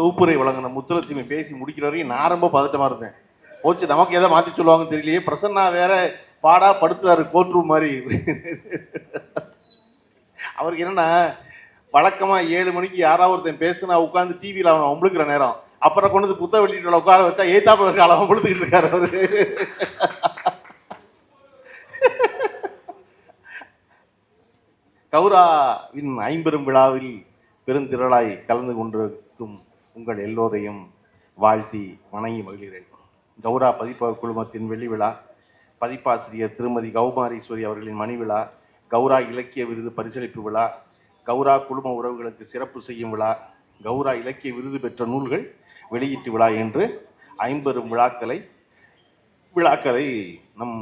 தொகுப்புரை வழங்கின முத்துலட்சுமி பேசி முடிக்கிற வரைக்கும் நான் ரொம்ப பதட்டமாக இருந்தேன். போச்சு நமக்கு எதை மாற்றி சொல்லுவாங்கன்னு தெரியலையே. பிரசன்னா வேற பாடா படுத்துறாரு கோர்ட் ரூம் மாதிரி. அவருக்கு என்னன்னா வழக்கமா ஏழு மணிக்கு யாராவது ஒருத்தன் பேசுனா உட்காந்து டிவியில் அவன் அவங்களுக்குற நேரம். அப்புறம் கொண்டு வந்து புத்த வெளியிட்டு உட்கார வச்சா ஏத்தாப்பில் இருக்க அளவு கொடுத்துக்கிட்டு இருக்காரு அவரு. கௌராவின் ஐம்பெரும் விழாவில் பெருந்திரளாய் கலந்து கொண்டிருக்கும் உங்கள் எல்லோரையும் வாழ்த்தி வணங்கி மகிழ்கிறேன். கௌரா பதிப்பக குழுமத்தின் வெள்ளி விழா பதிப்பாசிரியர் திருமதி கௌமாரீஸ்வரி அவர்களின் மணி விழா கௌரா இலக்கிய விருது பரிசளிப்பு விழா கௌரா குழும உறவுகளுக்கு சிறப்பு செய்யும் விழா கௌரா இலக்கிய விருது பெற்ற நூல்கள் வெளியீட்டு விழா என்று ஐம்பெரும் விழாக்களை விழாக்களை நம்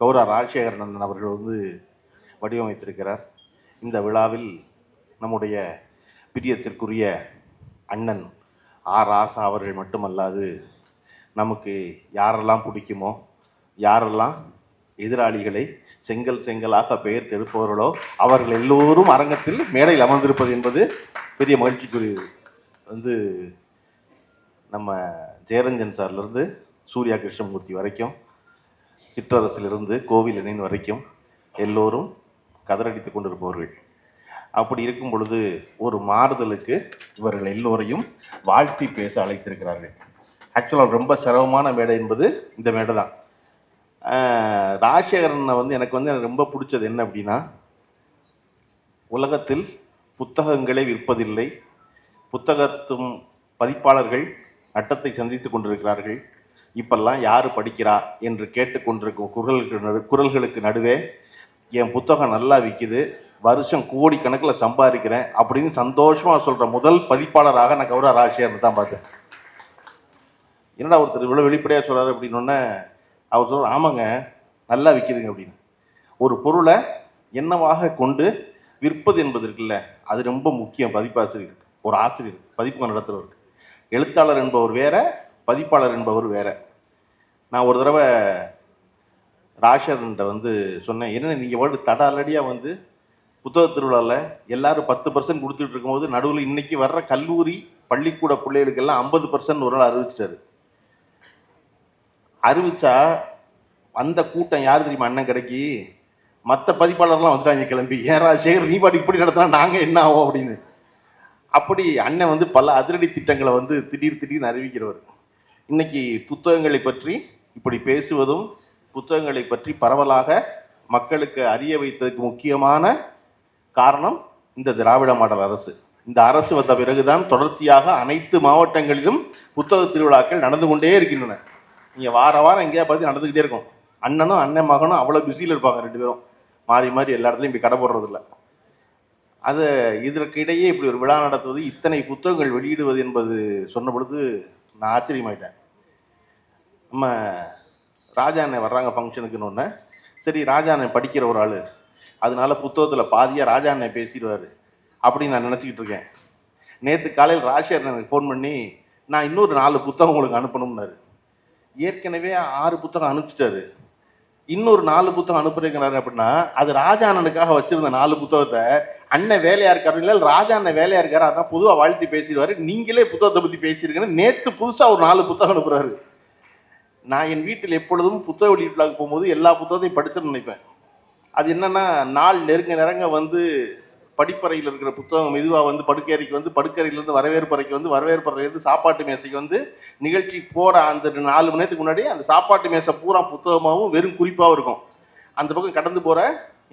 கௌரா ராஜசேகரன் அவர்கள் வந்து வடிவமைத்திருக்கிறார். இந்த விழாவில் நம்முடைய பிரியத்திற்குரிய அண்ணன் ஆர் ராசா அவர்கள் மட்டுமல்லாது நமக்கு யாரெல்லாம் பிடிக்குமோ யாரெல்லாம் எதிராளிகளை செங்கல் செங்கலாக பெயர் தெடுப்பவர்களோ அவர்கள் எல்லோரும் அரங்கத்தில் மேடையில் அமர்ந்திருப்பது என்பது பெரிய மகிழ்ச்சிக்குரியது வந்து நம்ம ஜெயரஞ்சன் சார்லேருந்து சூர்யா கிருஷ்ணமூர்த்தி வரைக்கும் சிற்றரசிலிருந்து கோவில் இணைந்து வரைக்கும் எல்லோரும் கதறடித்துக் கொண்டிருப்பவர்கள். அப்படி இருக்கும் பொழுது ஒரு மாறுதலுக்கு இவர்கள் எல்லோரையும் வாழ்த்தி பேச அழைத்திருக்கிறார்கள். ஆக்சுவலாக ரொம்ப சிரமமான மேடை என்பது இந்த மேடை தான். ராஜசேகரனை வந்து எனக்கு வந்து எனக்கு ரொம்ப பிடிச்சது என்ன அப்படின்னா உலகத்தில் புத்தகங்களை விற்பதில்லை. புத்தகத்தும் பதிப்பாளர்கள் நட்டத்தை சந்தித்துக் கொண்டிருக்கிறார்கள். இப்பெல்லாம் யார் படிக்கிறா என்று கேட்டுக்கொண்டிருக்கும் குரலுக்கு நடு குரல்களுக்கு நடுவே என் புத்தகம் நல்லா விற்கிது வருஷம் கோடி கணக்கில் சம்பாதிக்கிறேன் அப்படின்னு சந்தோஷமாக சொல்கிற முதல் பதிப்பாளராக நான் கௌரவ ராசியார்னு தான் பார்த்தேன். என்னடா ஒருத்தர் இவ்வளோ வெளிப்படையாக சொல்கிறார் அப்படின்னொன்னே அவர் சொல்கிற ஆமாங்க நல்லா விற்கிதுங்க அப்படின்னு. ஒரு பொருளை என்னவாக கொண்டு விற்பது என்பது இருக்குல்ல அது ரொம்ப முக்கியம் பதிப்பாசிரியர். ஒரு ஆசிரியர் பதிப்பு நடத்துகிறவர் எழுத்தாளர் என்பவர் வேற பதிப்பாளர் என்பவர் வேற. நான் ஒரு தடவை ராஷர்ன்ட்ட வந்து சொன்னேன் என்ன நீங்கள் வந்து தடாலடியாக வந்து புத்தக திருவிழாவில் எல்லாரும் பத்து பர்சன்ட் கொடுத்துட்டு இருக்கும்போது நடுவில் இன்னைக்கு வர்ற கல்லூரி பள்ளிக்கூட பிள்ளைகளுக்கெல்லாம் ஐம்பது பர்சன்ட் ஒரு நாள் அறிவிச்சிட்டாரு. அறிவிச்சா அந்த கூட்டம் யார் தெரியுமா அண்ணன் கிடைக்கி? மற்ற பதிப்பாளர்லாம் வந்துட்டாங்க கிளம்பி. ஏன் சேகர் நீ பாட்டு இப்படி நடத்தினா நாங்கள் என்ன ஆகும் அப்படின்னு. அப்படி அண்ணன் வந்து பல அதிரடி திட்டங்களை வந்து திடீர் திடீர்னு அறிவிக்கிறவர். இன்னைக்கு புத்தகங்களை பற்றி இப்படி பேசுவதும் புத்தகங்களை பற்றி பரவலாக மக்களுக்கு அறிய வைத்ததுக்கு முக்கியமான காரணம் இந்த திராவிட மாடல் அரசு. இந்த அரசு வந்த பிறகுதான் தொடர்ச்சியாக அனைத்து மாவட்டங்களிலும் புத்தக திருவிழாக்கள் நடந்து கொண்டே இருக்கின்றன. நீங்கள் வார வாரம் எங்கேயா பார்த்து நடந்துக்கிட்டே இருக்கும். அண்ணனும் அண்ணன் மகனும் அவ்வளோ பிஸியில் இருப்பாங்க ரெண்டு பேரும். மாறி மாறி எல்லா இடத்துலையும் இப்படி கடை போடுறதில்ல. அது இதற்கிடையே இப்படி ஒரு விழா நடத்துவது இத்தனை புத்தகங்கள் வெளியிடுவது என்பது சொன்ன பொழுது நான் ஆச்சரியமாயிட்டேன். நம்ம ராஜா அண்ணன் வர்றாங்க ஃபங்க்ஷனுக்குன்னு ஒன்று சரி ராஜா அண்ணன் படிக்கிற ஒரு ஆள். அதனால புத்தகத்தில் பாதியாக ராஜா அண்ணன் பேசிடுவார். அப்படின்னு நான் நினச்சிக்கிட்டு இருக்கேன். நேற்று காலையில் ராஜேஷ் எனக்கு ஃபோன் பண்ணி நான் இன்னொரு நாலு புத்தகம் உங்களுக்கு அனுப்பணும்னாரு. ஏற்கனவே ஆறு புத்தகம் அனுப்பிச்சிட்டாரு. இன்னொரு நாலு புத்தகம் அனுப்புறேங்கிறாரு அப்படின்னா அது ராஜா அண்ணனுக்காக வச்சிருந்த நாலு புத்தகத்தை அண்ணன் வேலையா இருக்காரு இல்லை ராஜா அண்ணன் வேலையா இருக்காரு அதான் பொதுவாக வாழ்த்தி பேசிடுவாரு. நீங்களே புத்தகத்தை பற்றி பேசியிருக்கேன்னு நேற்று புதுசாக ஒரு நாலு புத்தகம் அனுப்புறாரு. நான் என் வீட்டில் எப்பொழுதும் புத்தக வெளியீட்டுலாக போகும்போது எல்லா புத்தகத்தையும் படிச்சுன்னு நினைப்பேன். அது என்னன்னா நாள் நெருங்க நெருங்க வந்து படிப்பறையில் இருக்கிற புத்தகம் மெதுவாக வந்து படுக்கையறைக்கு வந்து படுக்கறையிலேருந்து வரவேற்பறைக்கு வந்து வரவேற்பறையிலேருந்து சாப்பாட்டு மேசைக்கு வந்து நிகழ்ச்சி போகிற அந்த நாலு மணி நேரத்துக்கு முன்னாடி அந்த சாப்பாட்டு மேசை பூரா புத்தகமாகவும் வெறும் குறிப்பாகவும் இருக்கும். அந்த பக்கம் கடந்து போகிற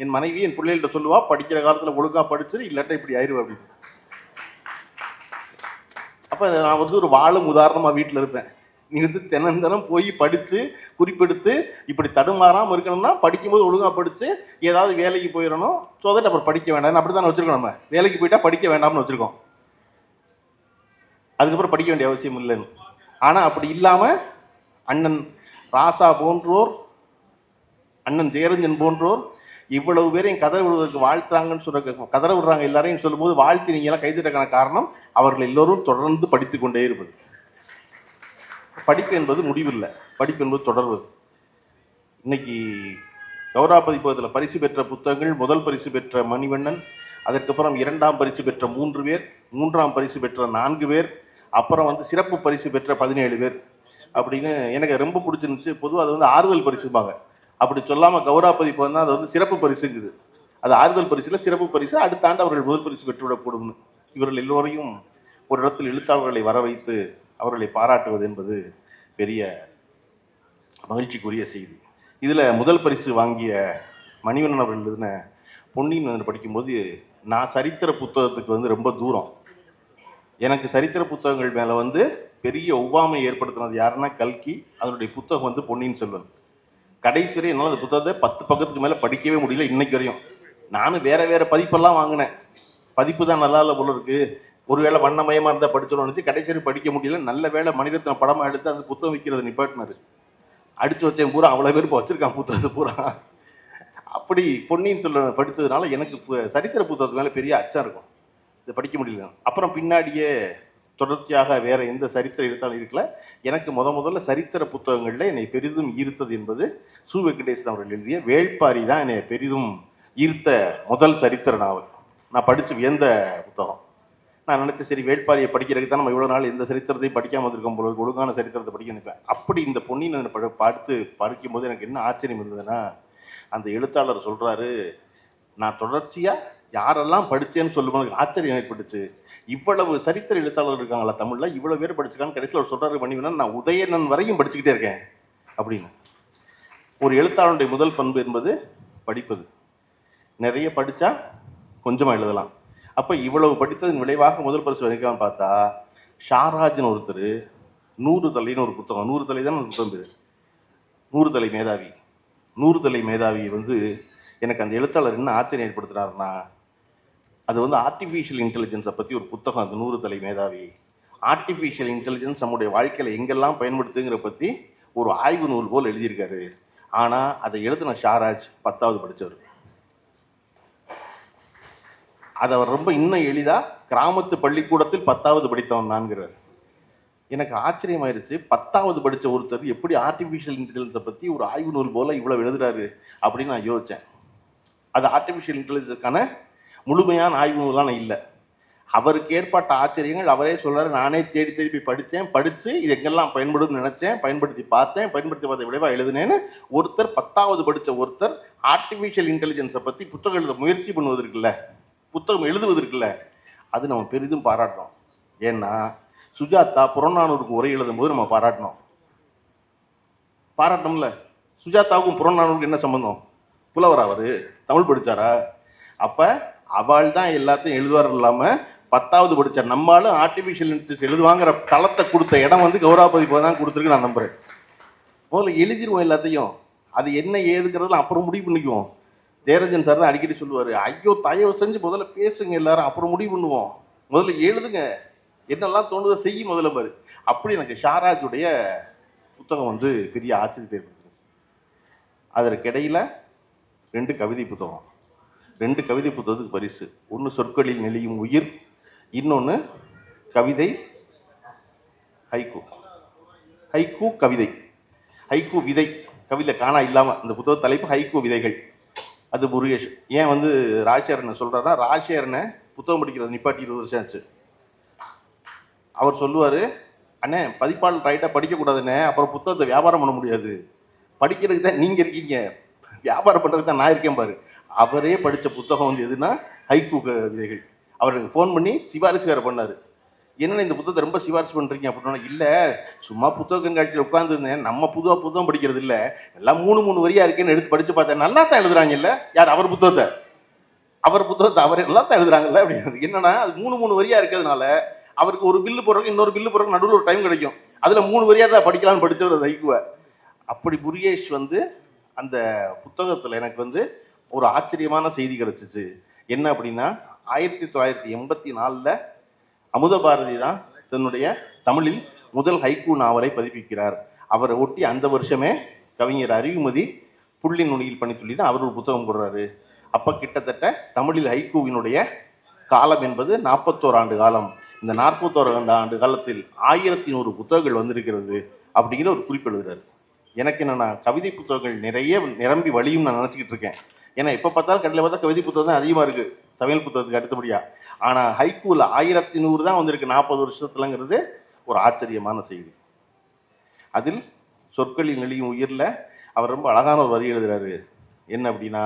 என் மனைவி என் பிள்ளைகள்கிட்ட சொல்லுவா படிக்கிற காலத்தில் ஒழுங்காக படிச்சிரு இல்லாட்டா இப்படி ஆயிடுவேன் அப்படின்னு. அப்போ நான் வந்து ஒரு வாழும் உதாரணமாக வீட்டில் இருப்பேன். இருந்து தினந்தனம் போய் படித்து குறிப்பெடுத்து இப்படி தடுமாறாமல் இருக்கணும்னா படிக்கும்போது ஒழுங்காக படித்து ஏதாவது வேலைக்கு போயிடணும். ஸோ தட் அப்புறம் படிக்க வேண்டாம் அப்படி தானே வச்சுருக்கோம் நம்ம. வேலைக்கு போயிட்டால் படிக்க வேண்டாம்னு வச்சுருக்கோம். அதுக்கப்புறம் படிக்க வேண்டிய அவசியம் இல்லைன்னு. ஆனால் அப்படி இல்லாமல் அண்ணன் ராசா போன்றோர் அண்ணன் ஜெயரஞ்சன் போன்றோர் இவ்வளவு பேரையும் கதற விடுவதற்கு வாழ்த்துறாங்கன்னு சொல்ற கதற விடுறாங்க எல்லாரையும் சொல்லும்போது வாழ்த்தி நீங்கள் எல்லாம் கைதிட்டக்கான காரணம் அவர்கள் எல்லோரும் தொடர்ந்து படித்துக் கொண்டே இருப்பது. படிப்பு என்பது முடிவில்லை. படிப்பு என்பது தொடர்வது இன்னைக்கு கௌரா பதிப்பகத்தில் பரிசு பெற்ற புத்தகங்கள் முதல் பரிசு பெற்ற மணிவண்ணன் அதற்கப்புறம் இரண்டாம் பரிசு பெற்ற மூன்று பேர் மூன்றாம் பரிசு பெற்ற நான்கு பேர் அப்புறம் வந்து சிறப்பு பரிசு பெற்ற பதினேழு பேர் அப்படின்னு எனக்கு ரொம்ப பிடிச்சிருந்துச்சு. பொதுவாக அது வந்து ஆறுதல் பரிசுப்பாங்க அப்படி சொல்லாமல் கௌரா பதிப்பு வந்து அது வந்து சிறப்பு பரிசுங்குது. அது ஆறுதல் பரிசில் சிறப்பு பரிசு. அடுத்த ஆண்டு அவர்கள் முதல் பரிசு பெற்றுவிடக்கூடும்னு இவர்கள் எல்லோரையும் ஒரு இடத்தில் எழுத்தாளர்களை வர வைத்து அவர்களை பாராட்டுவது என்பது பெரிய மகிழ்ச்சிக்குரிய செய்தி. இதில் முதல் பரிசு வாங்கிய மணிவண்ணன் அவர்கள் எழுதின பொன்னியின் வந்து படிக்கும்போது நான் சரித்திர புத்தகத்துக்கு வந்து ரொம்ப தூரம். எனக்கு சரித்திர புத்தகங்கள் மேலே வந்து பெரிய ஒவ்வாமை ஏற்படுத்தினது யாருன்னா கல்கி. அதனுடைய புத்தகம் வந்து பொன்னியின் செல்வன். கடைசி வரை என்னால் அந்த புத்தகத்தை பத்து பக்கத்துக்கு மேலே படிக்கவே முடியல இன்னைக்கு வரையும். நானும் வேற வேற பதிப்பெல்லாம் வாங்கினேன். பதிப்பு தான் நல்லா இல்லை போல இருக்கு. ஒருவேளை வண்ணமயமாக இருந்தால் படிச்சோம்னு நினைச்சு கடைசி படிக்க முடியல. நல்ல வேலை மணிரத்ன படமாக எடுத்து அந்த புத்தகம் விற்கிறது நிப்பாட்டினாரு அடித்து வச்சேன் பூரா அவ்வளோ பேர் இப்போ வச்சுருக்கான் புத்தகத்தை பூரா. அப்படி பொன்னியின் சொல்ல படித்ததுனால எனக்கு சரித்திர புத்தகத்து மேலே பெரிய அச்சம் இருக்கும். இதை படிக்க முடியல அப்புறம் பின்னாடியே தொடர்ச்சியாக வேற எந்த சரித்திர எழுத்தாலும் இருக்கல. எனக்கு முத முதல்ல சரித்திர புத்தகங்களில் என்னை பெரிதும் ஈர்த்தது என்பது சு. வெங்கடேசன் அவர்கள் எழுதிய வேள்பாரி தான் என்னை பெரிதும் ஈர்த்த முதல் சரித்திர நாவல் நான் படித்து வியந்த புத்தகம். நான் நினைச்சேன் சரி வேட்பாளியை படிக்கிறதுக்கு தான் நம்ம இவ்வளோ நாள் எந்த சரித்திரத்தையும் படிக்காமல் இருக்கோம் போல ஒழுங்கான சரித்திரத்தை படிக்க நினைப்பேன். அப்படி இந்த பொன்னியின் பட பார்த்து படிக்கும் போது எனக்கு என்ன ஆச்சரியம் இருந்ததுன்னா அந்த எழுத்தாளர் சொல்கிறாரு நான் தொடர்ச்சியாக யாரெல்லாம் படித்தேன்னு சொல்லும்போது எனக்கு ஆச்சரியம் ஏற்பட்டுச்சு. இவ்வளவு சரித்திர எழுத்தாளர் இருக்காங்களா தமிழில்? இவ்வளோ பேர் படிச்சிருக்காங்க கடைசியில் ஒரு சொல்கிறாரு பண்ணிவினா நான் உதயணன் வரையும் படிச்சுக்கிட்டே இருக்கேன். அப்படின்னு. ஒரு எழுத்தாளருடைய முதல் பண்பு என்பது படிப்பது. நிறைய படித்தா கொஞ்சமாக எழுதலாம். அப்போ இவ்வளவு படித்ததன் விளைவாக முதல் பரிசு வரைக்கும் பார்த்தா ஷாராஜ்னு ஒருத்தர் நூறு தலைன்னு ஒரு புத்தகம் நூறு தலை தான் புத்தகம் பேர்? நூறு தலை மேதாவி. நூறு தலை மேதாவி வந்து எனக்கு அந்த எழுத்தாளர் என்ன ஆச்சரியம் ஏற்படுத்துகிறாருன்னா அது வந்து ஆர்டிஃபிஷியல் இன்டெலிஜென்ஸை பற்றி ஒரு புத்தகம் அது நூறு தலை மேதாவி. ஆர்டிஃபிஷியல் இன்டெலிஜென்ஸ் நம்முடைய வாழ்க்கையில் எங்கெல்லாம் பயன்படுத்துங்கிற பற்றி ஒரு ஆய்வு நூல் போல் எழுதியிருக்காரு. ஆனால் அதை எழுதின ஷாராஜ் பத்தாவது படித்தவர் அதை அவர் ரொம்ப இன்னும் எளிதாக கிராமத்து பள்ளிக்கூடத்தில் பத்தாவது படித்தவன் நான்கிறார் எனக்கு ஆச்சரியமாயிருச்சு. பத்தாவது படித்த ஒருத்தர் எப்படி ஆர்டிஃபிஷியல் இன்டெலிஜென்ஸை பற்றி ஒரு ஆய்வு நூல் போல் இவ்வளோ எழுதுறாரு அப்படின்னு நான் யோசித்தேன் அது ஆர்டிஃபிஷியல் இன்டெலிஜென்ஸுக்கான முழுமையான ஆய்வு நூலான இல்லை. அவருக்கு ஏற்பட்ட ஆச்சரியங்கள் அவரே சொல்கிறாரு நானே தேடி தேடி படித்தேன் படித்து இது எங்கெல்லாம் பயன்படும்னு நினச்சேன் பயன்படுத்தி பார்த்தேன் பயன்படுத்தி பார்த்த விளைவாக எழுதினேன்னு ஒருத்தர் பத்தாவது படித்த ஒருத்தர் ஆர்டிஃபிஷியல் இன்டெலிஜென்ஸை பற்றி புத்தகம் எழுத முயற்சி பண்ணுவதற்குல்ல புத்தகம் எழுதுவதற்குல்ல. அது நம்ம பெரிதும் பாராட்டணும். ஏன்னா சுஜாதா புறநானூருக்கு உரை எழுதும் போது நம்ம பாராட்டணும். பாராட்டணும்ல. சுஜாதாவுக்கும் புறநானூருக்கு என்ன சம்பந்தம்? புலவர் அவர். தமிழ் படிச்சாரா? அப்போ அவள் தான் எல்லாத்தையும் எழுதுவார் இல்லாமல் பத்தாவது படித்தார் நம்மளும் ஆர்டிஃபிஷியல் இன்டெலிஜென்ஸ் எழுதுவாங்கிற தளத்தை கொடுத்த இடம் வந்து கௌரவ தான் கொடுத்துருக்கு நான் நம்புகிறேன் முதல்ல எழுதிடுவோம் எல்லாத்தையும். அது என்ன ஏதுங்கிறதுலாம் அப்புறம் முடிவு பண்ணிக்குவோம். ஜெயரஞ்சன் சார் தான் அடிக்கடி சொல்லுவார் ஐயோ தயவு செஞ்சு முதல்ல பேசுங்க எல்லாரும் அப்புறம் முடிவு பண்ணுவோம். முதல்ல எழுதுங்க. என்னெல்லாம் தோணுதோ செய்யும் முதல்ல பாரு. அப்படி எனக்கு ஷாராஜுடைய புத்தகம் வந்து பெரிய ஆச்சரியத்தை ஏற்படுத்துது. அதற்கிடையில் ரெண்டு கவிதை புத்தகம். ரெண்டு கவிதை புத்தகத்துக்கு பரிசு. ஒன்று சொற்களில் நெளியும் உயிர் இன்னொன்று கவிதை ஹைக்கூ ஹைக்கூ கவிதை. ஹைக்கூ விதை. கவிதை காணா இல்லாமல் இந்த புத்தக தலைப்பு ஹைக்கூ விதைகள். அது முருகேஷ். ஏன் வந்து ராஜேரனை சொல்கிறாரா ராஜேரனை புத்தகம் படிக்கிறது நிப்பாட்டி இருபது வருஷம் ஆச்சு. அவர் சொல்லுவார் அண்ணே பதிப்பாளர் ரைட்டாக படிக்கக்கூடாதுண்ணே அப்புறம் புத்தகத்தை வியாபாரம் பண்ண முடியாது. படிக்கிறதுக்கு தான் நீங்கள் இருக்கீங்க. வியாபாரம் பண்ணுறதுக்கு தான் நான் இருக்கேன் பாரு. அவரே படித்த புத்தகம் வந்து எதுனா ஹைக்கூ க- விதைகள் அவருக்கு ஃபோன் பண்ணி சிபாரிசு வேறு பண்ணார். என்னென்ன இந்த புத்தகத்தை ரொம்ப சிபாரிசு பண்ணுறீங்க அப்படின்னா இல்லை சும்மா புத்தகம் காட்சியில் உட்காந்துருந்தேன் நம்ம புதுவாக புத்தகம் படிக்கிறது இல்லை. எல்லாம் மூணு மூணு வரியாக இருக்கேன்னு எடுத்து படிச்சு பார்த்தேன். நல்லா தான் எழுதுறாங்க யார் அவர் புத்தகத்தை? அவர் புத்தகத்தை அவர் நல்லா தான் எழுதுறாங்கல்ல அப்படிங்கிறது என்னன்னா அது மூணு மூணு வரியாக இருக்கிறதுனால அவருக்கு ஒரு பில்லு போடுறதுக்கு இன்னொரு பில்லு போடுறதுக்கு நடுவில் ஒரு டைம் கிடைக்கும். அதில் மூணு வரியாக தான் படிக்கலாம்னு படித்தவர் தைக்குவார் அப்படி முருகேஷ் வந்து அந்த புத்தகத்தில் எனக்கு வந்து ஒரு ஆச்சரியமான செய்தி கிடச்சிச்சு. என்ன அப்படின்னா ஆயிரத்தி தொள்ளாயிரத்தி எண்பத்தி நாலில் அமுத பாரதி தான் தன்னுடைய தமிழில் முதல் ஹைக்கூ நாவலை பதிப்பிக்கிறார். அவரை ஒட்டி அந்த வருஷமே கவிஞர் அறிவுமதி புள்ளி நுனியில் பணித்துள்ளி தான் அவர் ஒரு புத்தகம் போடுறாரு. அப்போ கிட்டத்தட்ட தமிழில் ஹைக்கூவினுடைய காலம் என்பது நாற்பத்தோரு ஆண்டு காலம். இந்த நாற்பத்தோரு ஆண்டு காலத்தில் ஆயிரத்தி நூறு புத்தகங்கள் வந்திருக்கிறது அப்படிங்கிற ஒரு குறிப்பு எனக்கு என்னென்னா கவிதை புத்தகங்கள் நிறைய நிரம்பி வழியும் நான் நினச்சிக்கிட்டு இருக்கேன். ஏன்னா எப்போ பார்த்தாலும் கடையில் பார்த்தா கவிதை புத்தகம் தான் அதிகமாக இருக்குது சமையல் புத்தகத்துக்கு அடுத்தபடியாக ஆனால் ஹைக்கூவில் ஆயிரத்தி நூறு தான் வந்திருக்கு. நாற்பது வருஷத்துலங்கிறது ஒரு ஆச்சரியமான செய்தி. அதில் சொற்களில் நெளியும் உயிரில் அவர் ரொம்ப அழகான ஒரு வரி எழுதுகிறாரு என்ன அப்படின்னா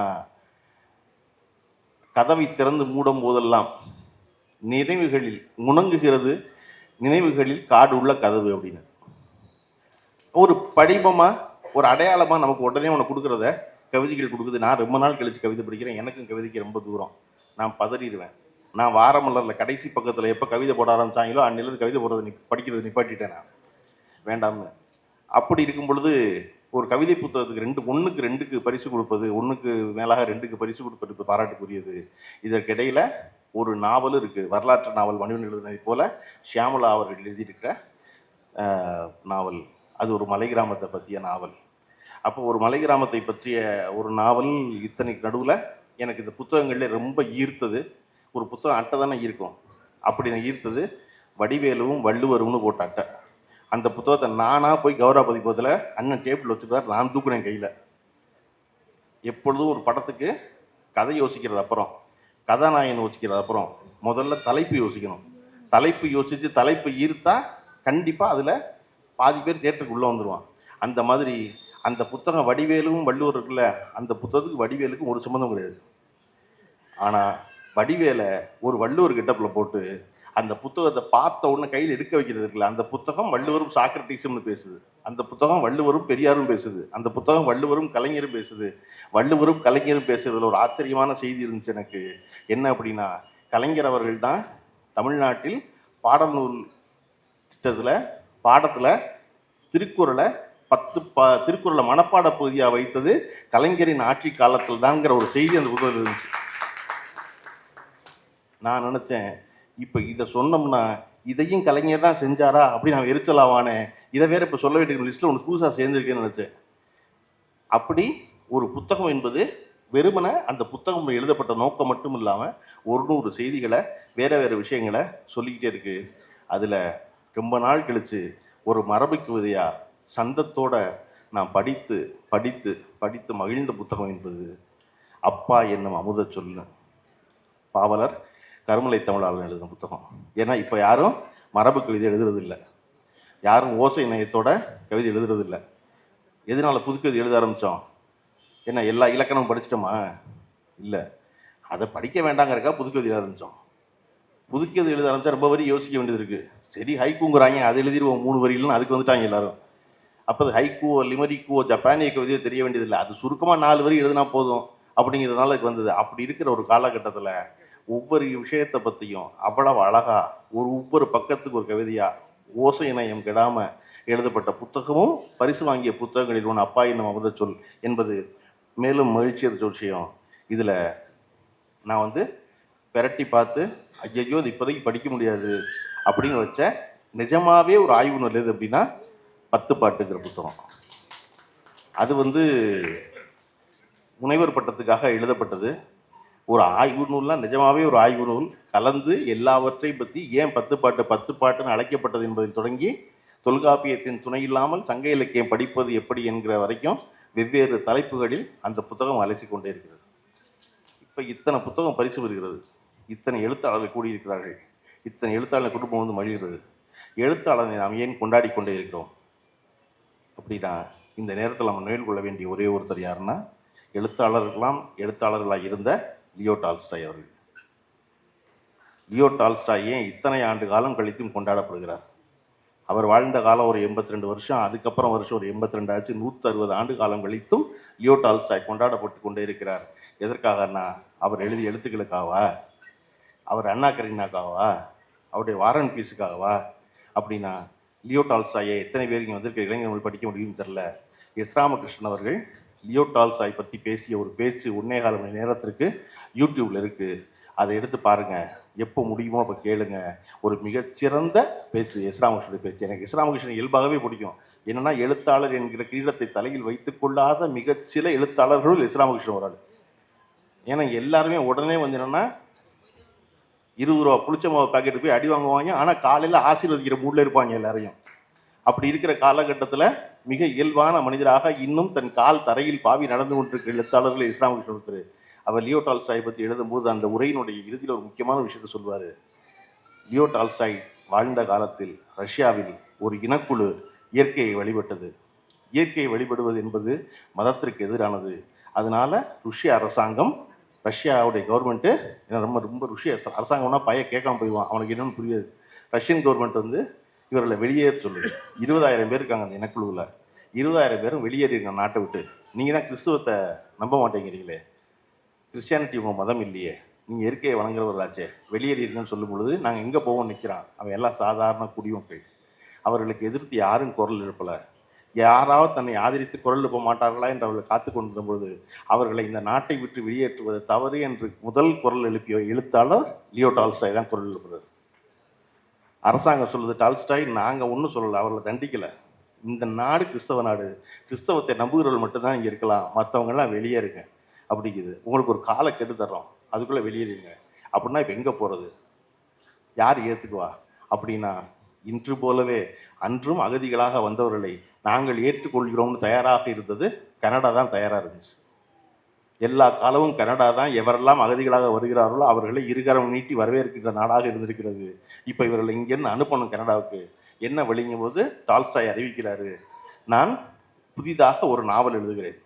கதவை திறந்து மூடும் போதெல்லாம் நினைவுகளில் முணங்குகிறது நினைவுகளில் காடு உள்ள கதவு அப்படின்னு. ஒரு படிமமா ஒரு அடையாளமாக நமக்கு உடனே உனக்கு கொடுக்குறத கவிதைகள் கொடுக்குது. நான் ரொம்ப நாள் கழிச்சு கவிதை படிக்கிறேன். எனக்கும் கவிதைக்கு ரொம்ப தூரம். நான் பதறிடுவேன். நான் வாரமலரில் கடைசி பக்கத்தில் எப்போ கவிதை போட ஆரம்பிச்சாங்களோ அன்னிலிருந்து கவிதை போடுறது நி படிக்கிறது நிப்பாட்டிட்டேன் நான். வேண்டாம்னு. அப்படி இருக்கும் பொழுது ஒரு கவிதை புத்தகத்துக்கு ரெண்டு ஒன்றுக்கு ரெண்டுக்கு பரிசு கொடுப்பது ஒன்றுக்கு மேலாக ரெண்டுக்கு பரிசு கொடுப்பது பாராட்டுக்குரியது. இதற்கிடையில் ஒரு நாவல் இருக்குது வரலாற்று நாவல் மணிவன் எழுதினதை போல ஷியாமலா அவர்கள் எழுதியிருக்கிற நாவல். அது ஒரு மலை கிராமத்தை பற்றிய நாவல். அப்போ ஒரு மலை கிராமத்தை பற்றிய ஒரு நாவல் இத்தனைக்கு நடுவில் எனக்கு இந்த புத்தகங்கள்ல ரொம்ப ஈர்த்தது. ஒரு புத்தகம் அட்டை தானே ஈர்க்கும் அப்படி நான் ஈர்த்தது. வடிவேலுவும் வள்ளுவரும்னு போட்ட அட்டை அந்த புத்தகத்தை நானாக போய் கௌரவ பதிப்பகத்தில் அண்ணன் டேபிள் வச்சுக்கார் நான் தூக்குனேன் கையில். எப்பொழுதும் ஒரு படத்துக்கு கதை யோசிக்கிறது அப்புறம் கதாநாயகன் யோசிக்கிறது அப்புறம் முதல்ல தலைப்பு யோசிக்கணும். தலைப்பு யோசித்து தலைப்பு ஈர்த்தா கண்டிப்பாக அதில் பாதி பேர் தேட்டருக்கு உள்ளே வந்துடுவான் அந்த மாதிரி அந்த புத்தகம் வடிவேலும் வள்ளுவர் இருக்குல்ல அந்த புத்தகத்துக்கு வடிவேலுக்கும் ஒரு சம்மந்தம் கிடையாது. ஆனால் வடிவேலை ஒரு வள்ளுவர் கிட்டப்பில் போட்டு அந்த புத்தகத்தை பார்த்த உடனே கையில் எடுக்க வைக்கிறது இருக்குல்ல அந்த புத்தகம் வள்ளுவரும் சாக்ரட்டிஸும்னு பேசுது. அந்த புத்தகம் வள்ளுவரும் பெரியாரும் பேசுது. அந்த புத்தகம் வள்ளுவரும் கலைஞரும் பேசுது. வள்ளுவரும் கலைஞரும் பேசுறதுல ஒரு ஆச்சரியமான செய்தி இருந்துச்சு எனக்கு. என்ன அப்படின்னா கலைஞர் அவர்கள் தான் தமிழ்நாட்டில் பாடநூல் திட்டத்தில் பாடத்தில் திருக்குறளை பத்து ப திருக்குறளை மனப்பாட பகுதியாக வைத்தது கலைஞரின் ஆட்சி காலத்தில் தான்ங்கிற ஒரு செய்தி அந்த புத்தகத்தில் இருந்துச்சு. நான் நினச்சேன் இப்போ இதை சொன்னோம்னா இதையும் கலைஞர் தான் செஞ்சாரா அப்படி நான் எரிச்சலாவானே? இதை வேற இப்போ சொல்ல வேண்டிய லிஸ்ட்டில் ஒன்று புதுசாக சேர்ந்துருக்கேன்னு நினச்சேன். அப்படி ஒரு புத்தகம் என்பது வெறுமனே அந்த புத்தகம் எழுதப்பட்ட நோக்கம் மட்டும் இல்லாமல் ஒரு நூறு செய்திகளை வேற வேறு விஷயங்களை சொல்லிக்கிட்டே இருக்குது அதில் ரொம்ப நாள் கழித்து ஒரு மரபுக்கு உதவியாக சந்தத்தோட நான் படித்து படித்து படித்து மகிழ்ந்த புத்தகம் என்பது அப்பா என்னும் அமுத சொல்லு பாவலர் கருமலை தமிழாளன் எழுதின புத்தகம். ஏன்னா இப்போ யாரும் மரபு கவிதை எழுதுறது இல்லை யாரும் ஓசை நயத்தோட கவிதை எழுதுறது இல்லை எதனால புதுக்கவிதை எழுத ஆரம்பித்தோம் என்ன எல்லா இலக்கணமும் படிச்சிட்டோமா? இல்லை. அதை படிக்க வேண்டாங்கிறக்கா புதுக்கவிதை எழுத ஆரம்பித்தோம் புதுக்கவிதை எழுத ஆரம்பித்தா ரொம்ப வரி யோசிக்க வேண்டியது இருக்குது சரி ஹைக்குங்கிறாங்க அதை எழுதிடுவோம் மூணு வரியிலும் அதுக்கு வந்துட்டாங்க எல்லாரும். அப்போ அது ஹைக்கூவோ லிமரிக்குவோ ஜப்பானிய கவிதையோ தெரிய வேண்டியதில்லை. அது சுருக்கமாக நாலு வரி எழுதினா போதும் அப்படிங்கிறதுனால இது வந்தது. அப்படி இருக்கிற ஒரு காலகட்டத்தில் ஒவ்வொரு விஷயத்தை பற்றியும் அவ்வளவு அழகாக ஒரு ஒவ்வொரு பக்கத்துக்கு ஒரு கவிதையாக ஓசை இணையம் கெடாமல் எழுதப்பட்ட புத்தகமும் பரிசு வாங்கிய புத்தகங்களில் ஒன்று அப்பா என்னும் அமிர்த சொல் என்பது மேலும் மகிழ்ச்சி அளிச்ச விஷயம். இதில் நான் வந்து பெரட்டி பார்த்து ஐயையோ இது இப்போதைக்கு படிக்க முடியாது அப்படின்னு வச்ச நிஜமாகவே ஒரு ஆய்வு நூல் எது அப்படின்னா பத்து பாட்டுங்கிற புத்தகம். அது வந்து முனைவர் பட்டத்துக்காக எழுதப்பட்டது. ஒரு ஆய்வு நூல்லாம் நிஜமாவே ஒரு ஆய்வு நூல். கலந்து எல்லாவற்றையும் பற்றி ஏன் பத்து பாட்டு பத்து பாட்டுன்னு அழைக்கப்பட்டது என்பதில் தொடங்கி தொல்காப்பியத்தின் துணை இல்லாமல் சங்க இலக்கியம் படிப்பது எப்படி என்கிற வரைக்கும் வெவ்வேறு தலைப்புகளில் அந்த புத்தகம் அலசி கொண்டே இருக்கிறது. இப்போ இத்தனை புத்தகம் பரிசு பெறுகிறது. இத்தனை எழுத்தாளர்கள் கூடியிருக்கிறார்கள். இத்தனை எழுத்தாளர் குடும்பம் வந்து மகிழ்கிறது. எழுத்தாளரை நாம் ஏன் கொண்டாடி கொண்டே இருக்கிறோம்? அப்படின்னா இந்த நேரத்தில் நம்ம நினைவில் கொள்ள வேண்டிய ஒரே ஒருத்தர் யாருன்னா எழுத்தாளர்களாம் எழுத்தாளர்களாக இருந்த லியோ டால்ஸ்டாய் அவர்கள். லியோ டால்ஸ்டாய் ஏன் இத்தனை ஆண்டு காலம் கழித்தும் கொண்டாடப்படுகிறார்? அவர் வாழ்ந்த காலம் ஒரு எண்பத்தி ரெண்டு வருஷம் அதுக்கப்புறம் வருஷம் ஒரு எண்பத்தி ரெண்டு ஆச்சு. நூற்றி அறுபது ஆண்டு காலம் கழித்தும் லியோ டால்ஸ்டாய் கொண்டாடப்பட்டு கொண்டே இருக்கிறார். எதற்காகன்னா அவர் எழுதிய எழுத்துக்களுக்காவா அவர் அண்ணா கரீனாக்காவா அவருடைய வாரன் பீஸுக்காகவா? அப்படின்னா லியோ டால்சாயை எத்தனை பேர் இங்கே வந்திருக்க இளைஞர்கள் படிக்க முடியும்னு தெரில எஸ். ராமகிருஷ்ணன் அவர்கள் லியோ டால்சாய் பற்றி பேசிய ஒரு பேச்சு ஒன்னே கால மணி நேரத்திற்கு யூடியூப்ல இருக்கு. அதை எடுத்து பாருங்க. எப்போ முடியுமோ அப்போ கேளுங்க. ஒரு மிகச்சிறந்த பேச்சு எஸ். ராமகிருஷ்ணனுடைய பேச்சு. எனக்கு எஸ். ராமகிருஷ்ணன் இயல்பாகவே பிடிக்கும். என்னன்னா எழுத்தாளர் என்கிற கிரீடத்தை தலையில் வைத்துக் கொள்ளாத மிகச்சில எழுத்தாளர்களுள் எஸ். ராமகிருஷ்ணன் ஒரு ஆள். ஏன்னா எல்லாருமே உடனே வந்து என்னன்னா இருபது ரூபா புளிச்ச மாவு பாக்கெட்டு போய் அடி வாங்குவாங்க. ஆனால் காலையில் ஆசீர்வதிக்கிற மூடில் இருப்பாங்க எல்லாரையும். அப்படி இருக்கிற காலகட்டத்தில் மிக இயல்பான மனிதராக இன்னும் தன் கால் தரையில் பாவி நடந்து கொண்டிருக்கிற எழுத்தாளர்கள் இஸ்லாமிகள் ஒருத்தர் அவர் லியோ டால்ஸ்டாய் பற்றி எழுதும்போது அந்த உரையினுடைய இறுதியில் ஒரு முக்கியமான விஷயத்தை சொல்வார் லியோ டால்ஸ்டாய் வாழ்ந்த காலத்தில் ரஷ்யாவில் ஒரு இனக்குழு இயற்கையை வழிபட்டது. இயற்கையை வழிபடுவது என்பது மதத்திற்கு எதிரானது. அதனால ருஷ்ய அரசாங்கம் ரஷ்யாவுடைய கவர்மெண்ட்டு ரொம்ப ரொம்ப ருஷிய அரசாங்கம்னா பைய கேட்காம போயிடுவான். அவனுக்கு என்னன்னு புரியாது. ரஷ்யன் கவர்மெண்ட் வந்து இவர்களை வெளியேற சொல்லுது. இருபதாயிரம் பேர் இருக்காங்க அந்த இனக்குழுவில். இருபதாயிரம் பேரும் வெளியேறிருக்காங்க நாட்டை விட்டு. நீங்கள் தான் கிறிஸ்துவத்தை நம்ப மாட்டேங்கிறீங்களே. கிறிஸ்டியானிட்டி உங்கள் மதம் இல்லையே. நீங்கள் இயற்கையை வணங்குறவர்களாச்சே. வெளியேறியிருக்குன்னு சொல்லும் பொழுது நாங்கள் எங்கே போவோம் நிற்கிறான் அவன் எல்லாம் சாதாரண குடிமக்கள். அவர்களுக்கு எதிர்த்து யாரும் குரல் எழுப்பலை. யாராவது தன்னை ஆதரித்து குரல் எழுப்ப மாட்டார்களா என்று அவர்கள் காத்து கொண்டிருந்த பொழுது அவர்களை இந்த நாட்டை விட்டு வெளியேற்றுவது தவறு என்று முதல் குரல் எழுப்பிய எழுத்தாளர் லியோ டால்ஸ்டாய் தான் குரல் எழுப்புறார். அரசாங்கம் சொல்லுது டால்ஸ்டாய் நாங்கள் ஒன்றும் சொல்லலை அவர்களை தண்டிக்கலை. இந்த நாடு கிறிஸ்தவ நாடு. கிறிஸ்தவத்தை நம்புகிறவர்கள் மட்டும்தான் இங்கே இருக்கலாம். மற்றவங்கெல்லாம் வெளியே இருங்க. அப்படிங்குது. உங்களுக்கு ஒரு காலை கெட்டு தர்றோம். அதுக்குள்ளே வெளியேறிங்க அப்படின்னா இப்போ எங்கே போகிறது யார் ஏற்றுக்குவா அப்படின்னா இன்று போலவே அன்றும் அகதிகளாக வந்தவர்களை நாங்கள் ஏற்றுக்கொள்கிறோம்னு தயாராக இருந்தது கனடா தான் தயாராக இருந்துச்சு. எல்லா காலமும் கனடா தான் எவரெல்லாம் அகதிகளாக வருகிறார்களோ அவர்களை இருகரம் நீட்டி வரவேற்கின்ற நாடாக இருந்திருக்கிறது. இப்போ இவர்களை இங்கேருந்து அனுப்பணும் கனடாவுக்கு. என்ன வழிங்கும் போது டால்ஸ்டாய் அறிவிக்கிறாரு. நான் புதிதாக ஒரு நாவல் எழுதுகிறேன்.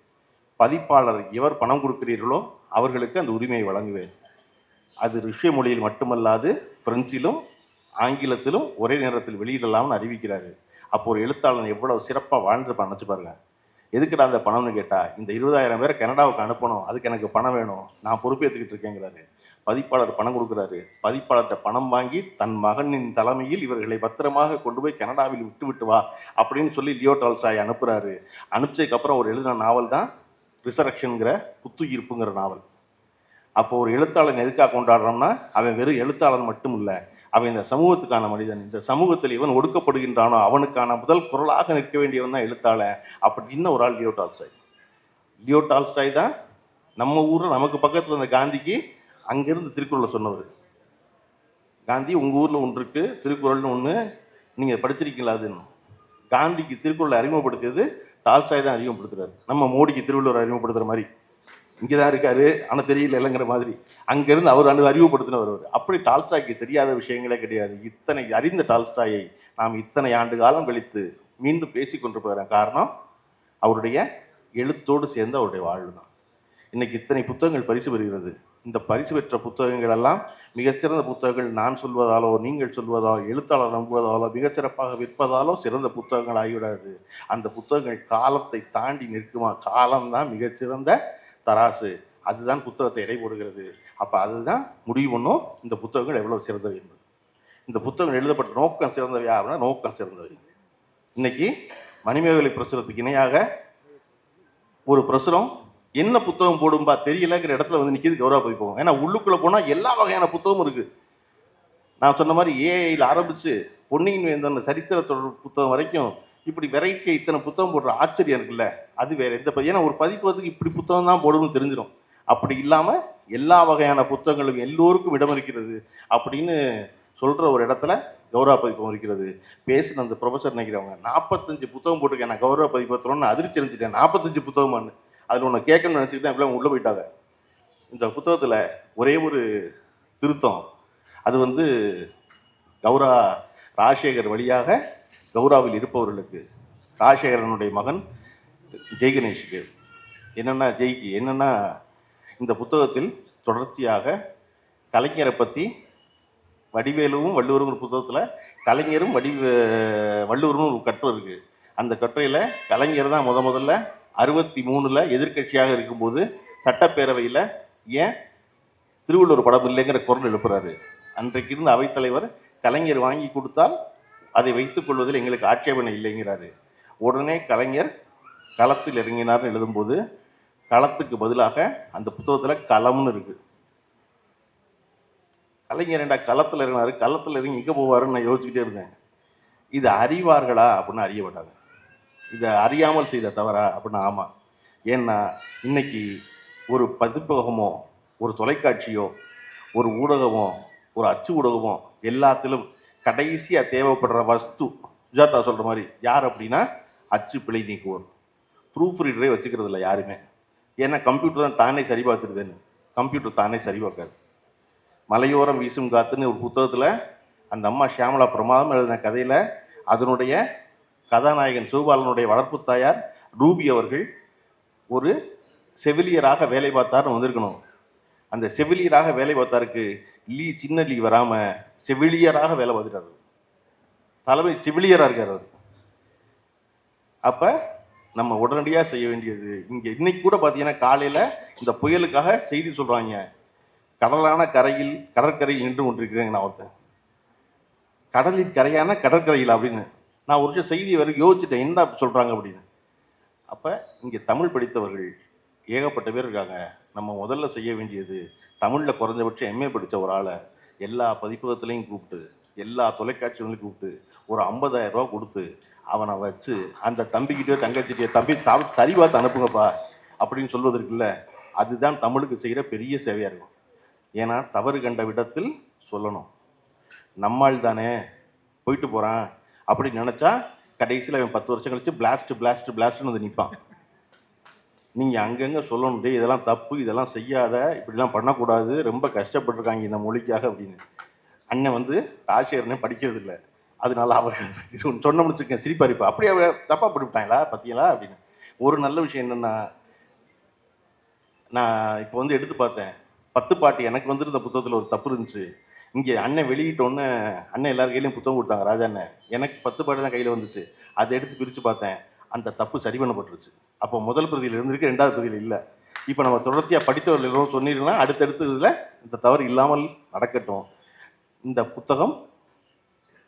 பதிப்பாளர் எவர் பணம் கொடுக்கிறீர்களோ அவர்களுக்கு அந்த உரிமையை வழங்குவேன். அது ருஷ்ய மொழியில் மட்டுமல்லாது பிரெஞ்சிலும் ஆங்கிலத்திலும் ஒரே நேரத்தில் வெளியிடலாம்னு அறிவிக்கிறாரு. அப்போ ஒரு எழுத்தாளன் எவ்வளவு சிறப்பாக வாழ்ந்துருப்பான் நினச்சி பாருங்க. எதுக்குடா அந்த பணம்னு கேட்டால் இந்த இருபதாயிரம் பேரை கனடாவுக்கு அனுப்பணும் அதுக்கு எனக்கு பணம் வேணும் நான் பொறுப்பேற்றுக்கிட்டு இருக்கேங்கிறாரு. பதிப்பாளர் பணம் கொடுக்குறாரு. பதிப்பாளர்கிட்ட பணம் வாங்கி தன் மகனின் தலைமையில் இவர்களை பத்திரமாக கொண்டு போய் கனடாவில் விட்டு விட்டு வா அப்படின்னு சொல்லி லியோ டால்சாய் அனுப்புகிறாரு அனுப்பிச்சதுக்கப்புறம் ஒரு எழுதின நாவல் தான் ரிசரக்ஷனுங்கிற புத்துயிர்ப்புங்கிற நாவல். அப்போ ஒரு எழுத்தாளன் எதுக்காக கொண்டாடுறோம்னா அவன் வெறும் எழுத்தாளன் மட்டும் இல்லை அவன் இந்த சமூகத்துக்கான மனிதன். இந்த சமூகத்தில் இவன் ஒடுக்கப்படுகின்றானோ அவனுக்கான முதல் குரலாக நிற்க வேண்டியவன் தான் எழுத்தாளன். அப்படி இன்னும் ஒரு ஆள் லியோ டால்ஸ்டாய். லியோ டால்ஸ்டாய் தான் நம்ம ஊரில் நமக்கு பக்கத்தில் இருந்த காந்திக்கு அங்கிருந்து திருக்குறளை சொன்னவர். காந்தி உங்கள் ஊரில் ஒன்று இருக்குது திருக்குறள்னு ஒன்று நீங்கள் படிச்சிருக்கீங்களா அதுன்னு. காந்திக்கு திருக்குறளை அறிமுகப்படுத்தியது டால்ஸ்டாய் தான் அறிமுகப்படுத்துகிறார் நம்ம மோடிக்கு திருவள்ளுவர் அறிமுகப்படுத்துகிற மாதிரி. இங்கே தான் இருக்காரு ஆனால் தெரியல இல்லைங்கிற மாதிரி. அங்கேருந்து அவர் அனு அறிமுகப்படுத்தினவர் அவர். அப்படி டால்ஸ்டாய்க்கு தெரியாத விஷயங்களே கிடையாது. இத்தனை அறிந்த டால்ஸ்டாயை நாம் இத்தனை ஆண்டு காலம் கழித்து மீண்டும் பேசி கொண்டிருப்பதற்கு காரணம் அவருடைய எழுத்தோடு சேர்ந்து அவருடைய வாழ்வு தான் இன்னைக்கு இத்தனை புத்தகங்கள் பரிசு பெறுகிறது. இந்த பரிசு பெற்ற புத்தகங்கள் எல்லாம் மிகச்சிறந்த புத்தகங்கள். நான் சொல்வதாலோ நீங்கள் சொல்வதாலோ எழுத்தாளர் நம்புவதாலோ மிகச்சிறப்பாக விற்பதாலோ சிறந்த புத்தகங்கள் ஆகிவிடாது. அந்த புத்தகங்கள் காலத்தை தாண்டி நிற்குமா? காலம்தான் மிகச்சிறந்த தராசு அதுதான் புத்தகத்தை எடை போடுகிறது. அப்போ அதுதான் முடிவு பண்ணும் இந்த புத்தகங்கள் எவ்வளவு சிறந்தவை என்பது. இந்த புத்தகம் எழுதப்பட்ட நோக்கம் சிறந்தவை யாருன்னா நோக்கம் சிறந்தவை. இன்னைக்கு மணிமேகலை பிரசுரத்துக்கு இணையாக ஒரு பிரசுரம் என்ன புத்தகம் போடும்பா தெரியலங்கிற இடத்துல வந்து நிற்கிது கௌரவ போவோம். ஏன்னா உள்ளுக்குள்ள போனால் எல்லா வகையான புத்தகமும் இருக்கு. நான் சொன்ன மாதிரி ஏஐயில் ஆரம்பித்து பொன்னியின் வேந்தன் தொடர் புத்தகம் வரைக்கும் இப்படி வெரைட்டி இத்தனை புத்தகம் போடுற ஆச்சரியம் இருக்குல்ல? அது வேற எந்த பதி- ஏன்னா ஒரு பதிப்பதுக்கு இப்படி புத்தகம் தான் போடணும்னு தெரிஞ்சிடும் அப்படி இல்லாமல் எல்லா வகையான புத்தகங்களும் எல்லோருக்கும் இடம் இருக்கிறது அப்படின்னு சொல்கிற ஒரு இடத்துல கௌரவ பதிப்பகம் இருக்கிறது. பேசின அந்த ப்ரொஃபஸர் நினைக்கிறவங்க நாற்பத்தஞ்சு புத்தகம் போட்டிருக்கேன் நான் கௌரவ பதிப்பத்திரம்னு அதிர்ச்சி அடைஞ்சிட்டேன். நாற்பத்தஞ்சு புத்தகமானு அதில் ஒன்று கேட்கணும்னு தான் அப்படியே உள்ளே போயிட்டாங்க இந்த புத்தகத்தில் ஒரே ஒரு திருத்தம். அது வந்து கௌரா ராஜசேகர் வழியாக கௌராவில் இருப்பவர்களுக்கு ராஜசேகரனுடைய மகன் ஜெய்கணேஷுக்கு என்னென்னா ஜெய்க்கு என்னென்னா இந்த புத்தகத்தில் தொடர்ச்சியாக கலைஞரை பற்றி வடிவேலுவும் வள்ளுவரும் ஒரு புத்தகத்தில் கலைஞரும் வடி வள்ளுவரும் ஒரு கட்டுரை இருக்குது அந்த கட்டுரையில் கலைஞர் தான் முத முதல்ல அறுபத்தி மூணில் எதிர்க்கட்சியாக இருக்கும்போது சட்டப்பேரவையில் ஏன் திருவள்ளுவர் படம் இல்லைங்கிற குரல் எழுப்புறாரு. அன்றைக்கு இருந்த அவைத்தலைவர் கலைஞர் வாங்கி கொடுத்தால் அதை வைத்துக் கொள்வதில் எங்களுக்கு ஆட்சேபனை இல்லைங்கிறாரு. உடனே கலைஞர் களத்தில் இறங்கினார்னு எழுதும்போது களத்துக்கு பதிலாக அந்த புத்தகத்தில் களம்னு இருக்கு. கலைஞர் ஏன்டா களத்தில் இறங்கினார்? களத்தில் இறங்கி எங்கே போவாருன்னு நான் யோசிச்சுக்கிட்டே இருந்தேன். இது அறிவார்களா அப்படின்னு அறிய மாட்டாங்க. இதை அறியாமல் செய்த தவறா அப்படின்னு ஆமாம் ஏன்னா இன்னைக்கு ஒரு பதிப்பகமோ ஒரு தொலைக்காட்சியோ ஒரு ஊடகமோ ஒரு அச்சு ஊடகமோ எல்லாத்திலும் கடைசியாக தேவைப்படுற வஸ்து சுஜாதா சொல்கிற மாதிரி யார் அப்படின்னா அச்சு பிழை நீக்குவோர். ப்ரூஃப் ரீடரே வச்சுக்கிறது இல்லை யாருமே. ஏன்னா கம்ப்யூட்டர் தான் தானே சரி பார்த்துருதுன்னு கம்ப்யூட்டர் தானே சரி பார்க்காது மலையோரம் வீசும் காத்துன்னு ஒரு புத்தகத்தில் அந்த அம்மா ஷியாமலா பிரமாதம் எழுதின கதையில் அதனுடைய கதாநாயகன் சிவபாலனுடைய வளர்ப்பு தாயார் ரூபி அவர்கள் ஒரு செவிலியராக வேலை பார்த்தாருன்னு வந்திருக்கணும். அந்த செவிலியராக வேலை பார்த்தாருக்கு லீ சின்ன லீ வராமல் செவிலியராக வேலை பார்த்துட்டாரு தலைமை செவிலியராக இருக்கார் அவர். அப்போ நம்ம உடனடியாக செய்ய வேண்டியது இங்கே. இன்னைக்கு கூட பார்த்தீங்கன்னா காலையில் இந்த புயலுக்காக செய்தி சொல்கிறாங்க கடலான கரையில் கடற்கரையில் நின்று கொண்டிருக்கிறேங்க நான் ஒருத்தன். கடலின் கரையான கடற்கரையில் அப்படின்னு. நான் ஒரு விஷயம் செய்தி வரைக்கும் யோசிச்சுட்டேன் என்ன அப்படி அப்படின்னு. அப்போ இங்கே தமிழ் படித்தவர்கள் ஏகப்பட்ட பேர் இருக்காங்க. நம்ம முதல்ல செய்ய வேண்டியது தமிழில் குறைஞ்சபட்சம் எம்ஏ படித்த ஒரு ஆளை எல்லா பதிப்பகத்துலேயும் கூப்பிட்டு எல்லா தொலைக்காட்சிகளையும் கூப்பிட்டு ஒரு ஐம்பதாயிரம் ரூபா கொடுத்து அவனை வச்சு அந்த தம்பிக்கிட்டயோ தங்கச்சிட்டயோ தம்பி த சரி பார்த்து அனுப்புங்கப்பா அப்படின்னு சொல்வதற்குல்ல அதுதான் தமிழுக்கு செய்கிற பெரிய சேவையாக இருக்கும். ஏன்னா தவறு கண்ட விடத்தில் சொல்லணும். நம்மால் தானே போயிட்டு போகிறான் அப்படின்னு நினச்சா கடைசியில் அவன் பத்து வருஷம் கழிச்சு பிளாஸ்ட் பிளாஸ்ட் பிளாஸ்ட்னு வந்து நிற்பான் நீங்கள் அங்கங்கே சொல்லணும் டே இதெல்லாம் தப்பு இதெல்லாம் செய்யாத இப்படிலாம் பண்ணக்கூடாது ரொம்ப கஷ்டப்பட்டிருக்காங்க இந்த மொழிக்காக அப்படின்னு. அண்ணன் வந்து ராஜசேகரனே படிக்கிறது இல்லை அதனால அவர் சொன்ன முடிச்சிருக்கேன் சிரிப்பா இருப்பா அப்படியே அவ தப்பா பண்ணிவிட்டாங்களா அப்படின்னு. ஒரு நல்ல விஷயம் என்னென்னா நான் இப்போ வந்து எடுத்து பார்த்தேன். பத்து பாட்டு எனக்கு வந்திருந்த புத்தகத்தில் ஒரு தப்பு இருந்துச்சு. இங்கே அண்ணன் வெளியிட்டோன்னு அண்ணன் எல்லார் கையிலையும் புத்தகம் கொடுத்தாங்க ராஜா அண்ணன். எனக்கு பத்து பாட்டு தான் கையில் வந்துச்சு. அதை எடுத்து பிரித்து பார்த்தேன். அந்த தப்பு சரி பண்ணப்பட்டுருச்சு. அப்போ முதல் பிரதியில் இருந்திருக்கு ரெண்டாவது பிரதியில் இல்லை. இப்போ நம்ம தொடர்ச்சியாக படித்தவர்கள் எல்லோரும் சொன்னீங்கன்னா அடுத்தடுத்து இதில் இந்த தவறு இல்லாமல் நடக்கட்டும். இந்த புத்தகம்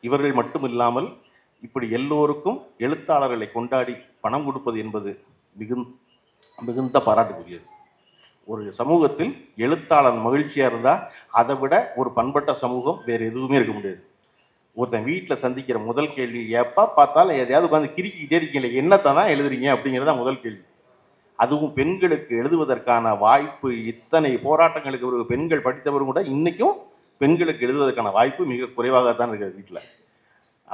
இவர்கள் மட்டும் இல்லாமல் இப்படி எல்லோருக்கும் எழுத்தாளர்களை கொண்டாடி பணம் கொடுப்பது என்பது மிகுந் மிகுந்த பாராட்டுக்குரியது. ஒரு சமூகத்தில் எழுத்தாளர் மகிழ்ச்சியாக இருந்தால் அதை விட ஒரு பண்பட்ட சமூகம் வேறு எதுவுமே இருக்க முடியாது. ஒருத்தன் வீட்டில் சந்திக்கிற முதல் கேள்வி எப்போ பார்த்தாலும் எதையாவது உட்காந்து கிறுக்கிக்கிட்டே இருக்கீங்களே என்னத்தை தான் எழுதுறீங்க? அப்படிங்கிறது முதல் கேள்வி. அதுவும் பெண்களுக்கு எழுதுவதற்கான வாய்ப்பு இத்தனை போராட்டங்களுக்கு பிறகு பெண்கள் படித்தவரும் கூட இன்றைக்கும் பெண்களுக்கு எழுதுவதற்கான வாய்ப்பு மிக குறைவாகத்தான் இருக்குது வீட்டில்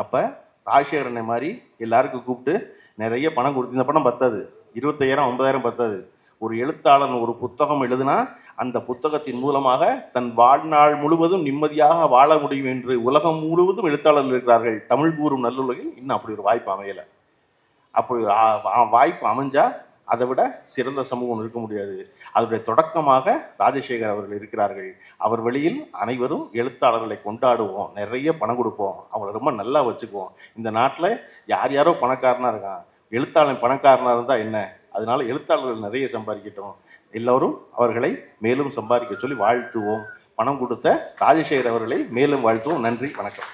அப்போ ராஜசேகரனை மாதிரி எல்லாருக்கும் கூப்பிட்டு நிறைய பணம் கொடுத்து இந்த பணம் பத்தாது இருபத்தையாயிரம் ஐம்பதாயிரம் பத்தாது. ஒரு எழுத்தாளன் ஒரு புத்தகம் எழுதுனா அந்த புத்தகத்தின் மூலமாக தன் வாழ்நாள் முழுவதும் நிம்மதியாக வாழ முடியும் என்று உலகம் முழுவதும் எழுத்தாளர்கள் இருக்கிறார்கள். தமிழ் கூறும் நல்லுலகில் இன்னும் அப்படி ஒரு வாய்ப்பு அமையலை. அப்படி வாய்ப்பு அமைஞ்சா அதை விட சிறந்த சமூகம் இருக்க முடியாது. அதனுடைய தொடக்கமாக ராஜசேகர் அவர்கள் இருக்கிறார்கள். அவர் வழியில் அனைவரும் எழுத்தாளர்களை கொண்டாடுவோம். நிறைய பணம் கொடுப்போம். அவளை ரொம்ப நல்லா வச்சுக்குவோம். இந்த நாட்டில் யார் யாரோ பணக்காரனாக இருக்கான். எழுத்தாளன் பணக்காரனாக இருந்தால் என்ன? அதனால எழுத்தாளர்கள் நிறைய சம்பாதிக்கட்டும். எல்லோரும் அவர்களை மேலும் சம்பாதிக்க சொல்லி வாழ்த்துவோம். பணம் கொடுத்த ராஜசேகர் அவர்களை மேலும் வாழ்த்துவோம். நன்றி வணக்கம்.